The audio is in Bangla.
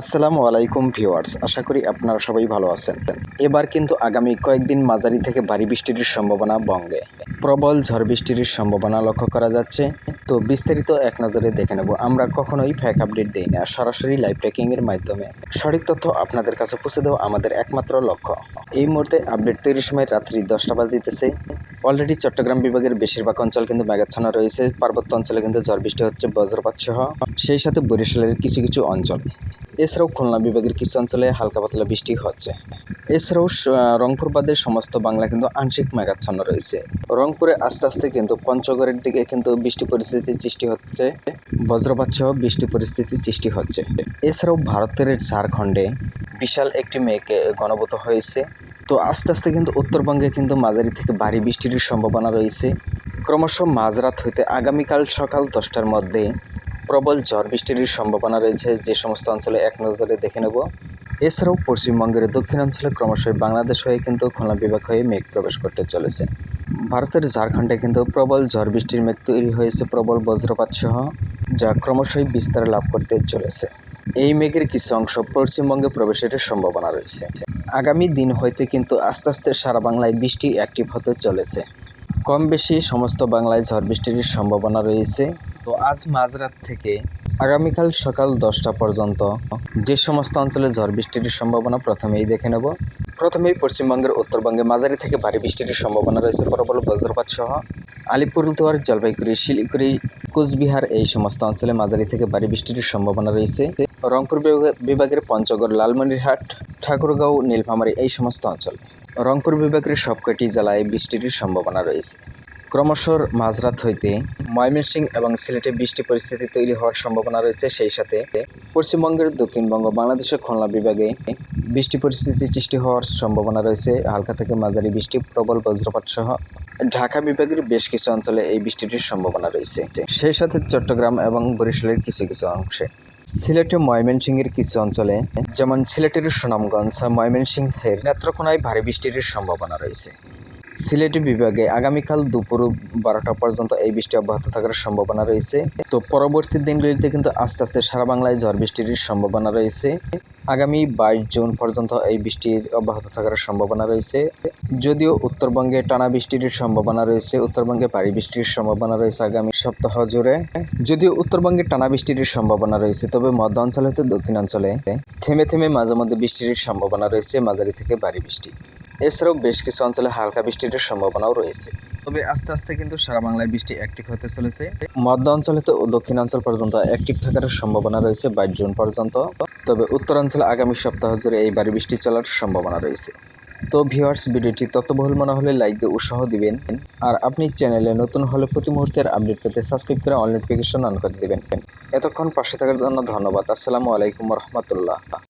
আসসালামু আলাইকুম ভিউয়ার্স, আশা করি আপনারা সবাই ভালো আছেন। এবার কিন্তু আগামী কয়েকদিন মাঝারি থেকে ভারী বৃষ্টির সম্ভাবনা বঙ্গে প্রবল ঝড় বৃষ্টির সম্ভাবনা লক্ষ্য করা যাচ্ছে। তো বিস্তারিত এক নজরে দেখে নেব। আমরা কখনোই ফ্যাক আপডেট দিই না, সরাসরি লাইভ ট্র্যাকিংয়ের মাধ্যমে। সঠিক তথ্য আপনাদের কাছে পৌঁছে দেওয়া আমাদের একমাত্র লক্ষ্য। এই মুহূর্তে আপডেট তৈরির সময় রাত্রি দশটা বাজিতেছে। অলরেডি চট্টগ্রাম বিভাগের বেশিরভাগ অঞ্চল কিন্তু মেঘাচ্ছন্ন রয়েছে। পার্বত্য অঞ্চলে কিন্তু ঝড় বৃষ্টি হচ্ছে বজ্রপাত সহ। সেই সাথে বরিশালের কিছু কিছু অঞ্চল। এছাড়াও খুলনা বিভাগের কিছু অঞ্চলে হালকা পাতলা বৃষ্টি হচ্ছে। এছাড়াও রংপুর বাদে সমস্ত বাংলা কিন্তু আংশিক মেঘাচ্ছন্ন রয়েছে। রংপুরে আস্তে আস্তে কিন্তু পঞ্চগড়ের দিকে কিন্তু বৃষ্টি পরিস্থিতির সৃষ্টি হচ্ছে। বজ্রপাত সহ বৃষ্টি পরিস্থিতির সৃষ্টি হচ্ছে। এছাড়াও ভারতের ঝাড়খণ্ডে বিশাল একটি মেঘ এ, হয়েছে। তো আস্তে আস্তে কিন্তু উত্তরবঙ্গে কিন্তু মাঝারি থেকে ভারী বৃষ্টির সম্ভাবনা রয়েছে। ক্রমশ মাঝরাত হইতে আগামীকাল সকাল দশটার মধ্যে প্রবল ঝড় বৃষ্টির সম্ভাবনা রয়েছে। যে সমস্ত অঞ্চলে এক নজরে দেখে নেব। এছাড়াও পশ্চিমবঙ্গের দক্ষিণাঞ্চলে ক্রমশই বাংলাদেশ হয়ে কিন্তু খুলনা বিভাগ হয়ে মেঘ প্রবেশ করতে চলেছে। ভারতের ঝাড়খণ্ডে কিন্তু প্রবল ঝড় বৃষ্টির মেঘ তৈরি হয়েছে প্রবল বজ্রপাত সহ, যা ক্রমশই বিস্তার লাভ করতে চলেছে। এই মেঘের কিছু অংশ পশ্চিমবঙ্গে প্রবেশের সম্ভাবনা রয়েছে। আগামী দিন হইতে কিন্তু আস্তে আস্তে সারা বাংলায় বৃষ্টি অ্যাক্টিভ হতে চলেছে। কম বেশি সমস্ত বাংলায় ঝড় বৃষ্টির সম্ভাবনা রয়েছে। তো আজ মাঝরাত থেকে আগামীকাল সকাল দশটা পর্যন্ত যে সমস্ত অঞ্চলে ঝড় বৃষ্টির সম্ভাবনা প্রথমেই দেখে নেব। প্রথমেই পশ্চিমবঙ্গের উত্তরবঙ্গে মাঝারি থেকে ভারী বৃষ্টির সম্ভাবনা রয়েছে প্রবল বজ্রপাত সহ। আলিপুরদুয়ার, জলপাইগুড়ি, শিলিগুড়ি, কোচবিহার এই সমস্ত অঞ্চলে মাঝারি থেকে ভারী বৃষ্টির সম্ভাবনা রয়েছে। রংপুর বিভাগ- বিভাগের পঞ্চগড়, লালমনিরহাট, ঠাকুরগাঁও, নীলফামারী এই সমস্ত অঞ্চল। রংপুর বিভাগের সবকটি জেলায় বৃষ্টির সম্ভাবনা রয়েছে। ক্রমশ মাঝরাত হইতে ময়মনসিংহ এবং সিলেটে বৃষ্টি পরিস্থিতি তৈরি হওয়ার সম্ভাবনা রয়েছে, সেই সাথে পশ্চিমবঙ্গের দক্ষিণবঙ্গ বাংলাদেশের খুলনা বিভাগে বৃষ্টি পরিস্থিতি সৃষ্টি হওয়ার সম্ভাবনা রয়েছে। হালকা থেকে মাঝারি বৃষ্টি, প্রবল বজ্রপাত সহ ঢাকা বিভাগের বেশ কিছু অঞ্চলে এই বৃষ্টিটির সম্ভাবনা রয়েছে। সেই সাথে চট্টগ্রাম এবং বরিশালের কিছু কিছু অংশে। সিলেটে ময়মনসিংহের কিছু অঞ্চলে, যেমন সিলেটের সুনামগঞ্জ, ময়মনসিংহের নেত্রকোনায় ভারী বৃষ্টির সম্ভাবনা রয়েছে। সিলেট বিভাগে আগামীকাল দুপুর বারোটা পর্যন্ত এই বৃষ্টি অব্যাহত থাকার সম্ভাবনা রয়েছে। তো পরবর্তী দিনগুলিতে কিন্তু আস্তে আস্তে সারা বাংলায় ঝড় বৃষ্টির সম্ভাবনা রয়েছে। আগামী বাইশ জুন পর্যন্ত এই বৃষ্টির অব্যাহত থাকার সম্ভাবনা রয়েছে। যদিও উত্তরবঙ্গে টানা বৃষ্টির সম্ভাবনা রয়েছে, উত্তরবঙ্গে ভারী বৃষ্টির সম্ভাবনা রয়েছে আগামী সপ্তাহ জুড়ে। যদিও উত্তরবঙ্গে টানা বৃষ্টির সম্ভাবনা রয়েছে, তবে মধ্য অঞ্চল হতে দক্ষিণাঞ্চলে থেমে থেমে মাঝে মধ্যে বৃষ্টির সম্ভাবনা রয়েছে, মাঝারি থেকে ভারী বৃষ্টি। এছাড়াও বেশ কিছু অঞ্চলে হালকা বৃষ্টির সম্ভাবনাও রয়েছে। তবে আস্তে আস্তে কিন্তু সারা বাংলায় বৃষ্টি অ্যাক্টিভ হতে চলেছে। মধ্য অঞ্চলে তো দক্ষিণাঞ্চল পর্যন্ত অ্যাক্টিভ থাকার সম্ভাবনা রয়েছে বাইশ জুন পর্যন্ত। তবে উত্তরাঞ্চলে আগামী সপ্তাহ জুড়ে এই বাড়ি বৃষ্টি চলার সম্ভাবনা রয়েছে। তো ভিউয়ার্স, ভিডিওটি ততবহুল মনে হলে লাইক দিয়ে উৎসাহ দিবেন। আর আপনি চ্যানেলে নতুন হলে প্রতি মুহূর্তের আপডেট পেতে সাবস্ক্রাইব করে অল নোটিফিকেশন অন করে দিবেন। এতক্ষণ পাশে থাকার জন্য ধন্যবাদ। আসসালামু আলাইকুম রহমতুল্লাহ।